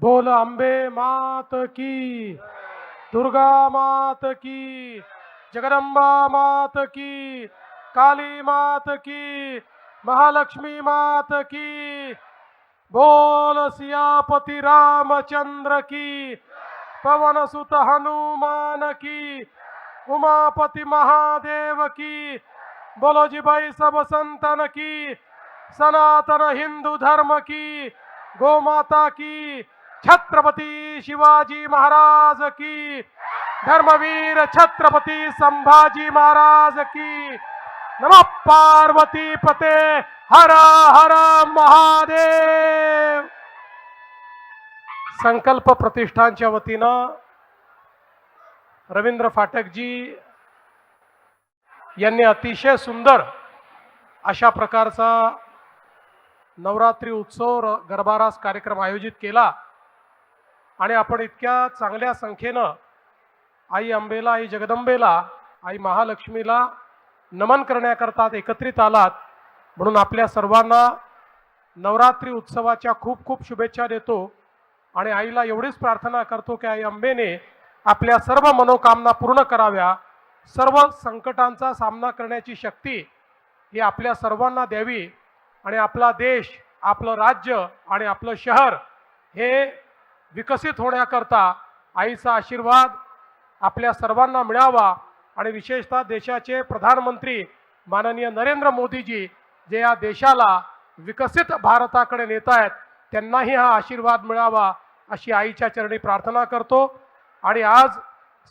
बोल, अंबे मात की, दुर्गा मात की, जगदम्बा मात की, काली मात की, महालक्ष्मी मात की, बोल सियापति रामचंद्र की, पवन सुत हनुमान की, उमापति महादेव की, बोलो जी भाई सब संतन की, सनातन हिंदू धर्म की, गौ माता की छत्रपती शिवाजी महाराज की. धर्मवीर छत्रपती संभाजी महाराज की. नमः पार्वती पते हर हर महादेव. संकल्प प्रतिष्ठानच्या वतीनं रवींद्र फाटकजी यांनी अतिशय सुंदर अशा प्रकारचा नवरात्री उत्सव गरबारास कार्यक्रम आयोजित केला. आणि आपण इतक्या चांगल्या संख्येनं आई अंबेला आई जगदंबेला आई महालक्ष्मीला नमन करण्याकरता एकत्रित आलात. म्हणून आपल्या सर्वांना नवरात्री उत्सवाच्या खूप खूप शुभेच्छा देतो. आणि आईला एवढीच प्रार्थना करतो की आई अंबेने आपल्या सर्व मनोकामना पूर्ण कराव्या. सर्व संकटांचा सामना करण्याची शक्ती ही आपल्या सर्वांना द्यावी. आणि आपला देश आपलं राज्य आणि आपलं शहर हे विकसित होण्याकरता आईचा आशीर्वाद आपल्या सर्वांना मिळावा आणि विशेषतः देशाचे प्रधानमंत्री माननीय नरेंद्र मोदीजी जे या देशाला विकसित भारताकडे नेत आहेत त्यांनाही हा आशीर्वाद मिळावा अशी आईच्या चरणी प्रार्थना करतो. आणि आज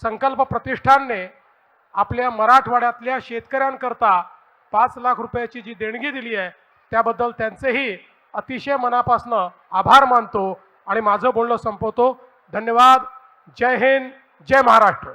संकल्प प्रतिष्ठानने आपल्या मराठवाड्यातल्या शेतकऱ्यांकरता पाच लाख रुपयाची जी देणगी दिली आहे त्याबद्दल त्यांचेही अतिशय मनापासनं आभार मानतो. आणि माझं बोलणं संपवतो. धन्यवाद. जय हिंद. जय महाराष्ट्र.